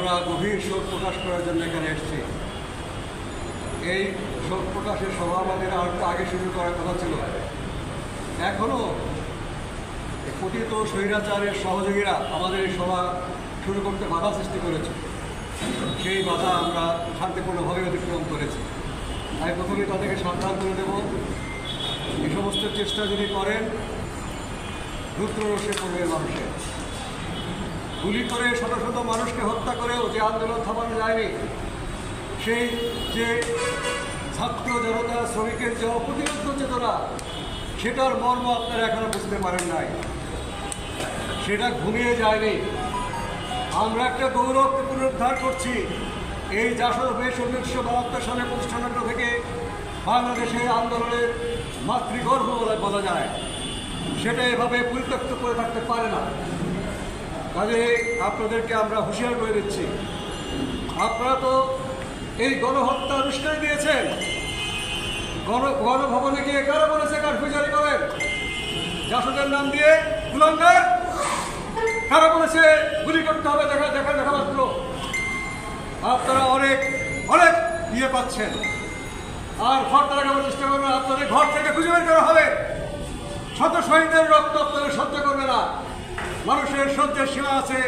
আমরা গভীর শোক প্রকাশ করার জন্য এখানে এসেছি। এই শোক প্রকাশের সভা আমাদের আর আগে শুরু করার কথা ছিল। এখনও পতিত স্বৈরাচারের সহযোগীরা আমাদের এই সভা শুরু করতে বাধা সৃষ্টি করেছে। সেই বাধা আমরা শান্তিপূর্ণভাবে অতিক্রম করেছি। আমি প্রথমে তাদেরকে সাবধান করে দেব। এই সমস্ত চেষ্টা যদি করেন রুদ্ররসে পড়বে মানুষের। গুলি করে শত শত মানুষকে হত্যা করেও যে আন্দোলন থামানো যায়নি, সেই যে ছাত্র জনতা, শ্রমিকের যে অপ্রতিরোধ চেতনা, সেটার মর্ম আপনারা এখনও বুঝতে পারেন নাই। সেটা ঘুমিয়ে যায়নি। আমরা একটা গৌরবকে পুনরুদ্ধার করছি। এই জাসদ বেশ উনিশশো বাহাত্তর সালে প্রতিষ্ঠানগত থেকে বাংলাদেশের আন্দোলনের মাতৃগর্ভ বলে বলা যায়। সেটা এভাবে পরিত্যক্ত করে থাকতে পারে না। কাজে আপনাদেরকে আমরা হুঁশিয়ার করে দিচ্ছি। আপনারা তো এই গণহত্যা অনুষ্ঠানে দিয়েছেন। গণ, গণভবনে গিয়ে কারা বলেছে কারফিউ জারি করেন? জাসদের নাম দিয়ে কুলাঙ্গার? কারা বলেছে গুলি করতে হবে দেখা দেখা দেখা মাত্র? আপনারা অনেক অনেক ইয়ে পাচ্ছেন। আর ঘর তারা লাগানোর চেষ্টা করবেন আপনাদের ঘর থেকে খুঁজে বের করা হবে। শত শহীদের রক্ত আপনাদের সহ্য করবে না। মানুষের সহ্যের সীমা আছে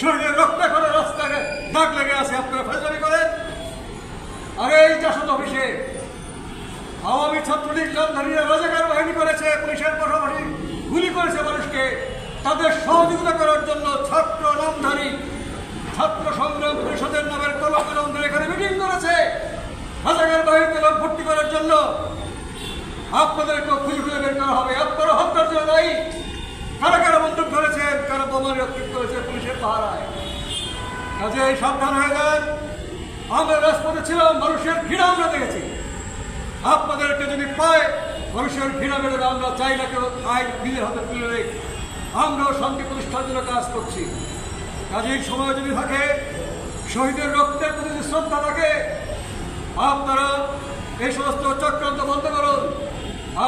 শরীরের রক্ত করে রাস্তায় দাগ লেগে আছে, আপনারা ফেসলামি করেন। আর এই জাসদ অফিসে আওয়ামী ছাত্রলীগ নামধারীরা রাজাকার বাহিনী করেছে, পুলিশের পাশাপাশি গুলি করেছে মানুষকে। তাদের সহযোগিতা করার জন্য ছাত্র নামধারী, ছাত্র সংগ্রাম পরিষদের নামের কলম এখানে মিটিং করেছে। রাজাকার বাহিনীতে লোক ভর্তি করার জন্য আপনাদেরকে খুঁজে খুঁজে বের করা হবে। আপনারা হত্যার জন্য দায়ী। বোমা রক্ষিত করেছে পুলিশের পাহারায়। কাজে এই সাবধান হয়ে যান। আমরা রাজপথে ছিলাম, মানুষের ঘৃণা আমরা দেখেছি। আপনাদেরকে যদি পায়, মানুষের ঘৃণা বেড়ে আমরা চাই না কেউ আইন নিজের হাতে তুলে রেখ আমরাও শান্তি প্রতিষ্ঠার জন্য কাজ করছি। কাজেই সময় যদি থাকে, শহীদের রক্তের প্রতি যদি শ্রদ্ধা থাকে, আপনারা এই সমস্ত চক্রান্ত বন্ধ করুন।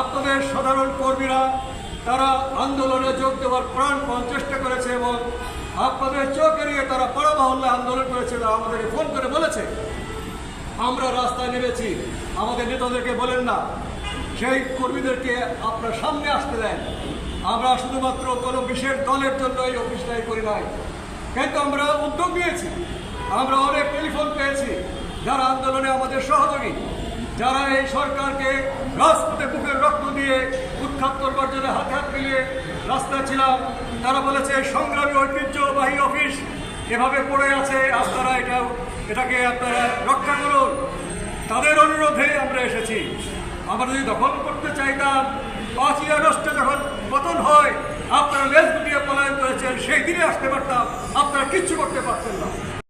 আপনাদের সাধারণ কর্মীরা, তারা আন্দোলনে যোগ দেওয়ার চেষ্টা করেছে এবং আপনাদের চোখ এড়িয়ে তারা পাড়া মহল্লা আন্দোলন করেছে আমাদেরকে ফোন করে বলেছে, আমরা রাস্তায় নেমেছি। আমাদের নেতাদেরকে বলেন না। সেই কর্মীদেরকে আপনার সামনে আসতে দেন। আমরা শুধুমাত্র কোনো বিশেষ দলের জন্য এই অফিসটাই করি নাই। কিন্তু আমরা উদ্যোগ নিয়েছি। আমরা অনেক টেলিফোন পেয়েছি। যারা আন্দোলনে আমাদের সহযোগী, যারা এই সরকারকে রাজপথে বুকের রক্ত দিয়ে উৎখাত করবার জন্য হাতে হাত মিলিয়ে রাস্তায় ছিলাম। তারা বলেছে, সংগ্রামী ঐতিহ্যবাহী অফিস এভাবে পড়ে আছে, আপনারা এটা এটাকে আপনারা রক্ষা করুন। তাদের অনুরোধে আমরা এসেছি। আমরা যদি দখল করতে চাইতাম, পাঁচই আগস্টে যখন পতন হয়, আপনারা লেজ গুটিয়ে পলায়ন করেছেন, সেই দিনে আসতে পারতাম, আপনারা কিচ্ছু করতে পারতেন না।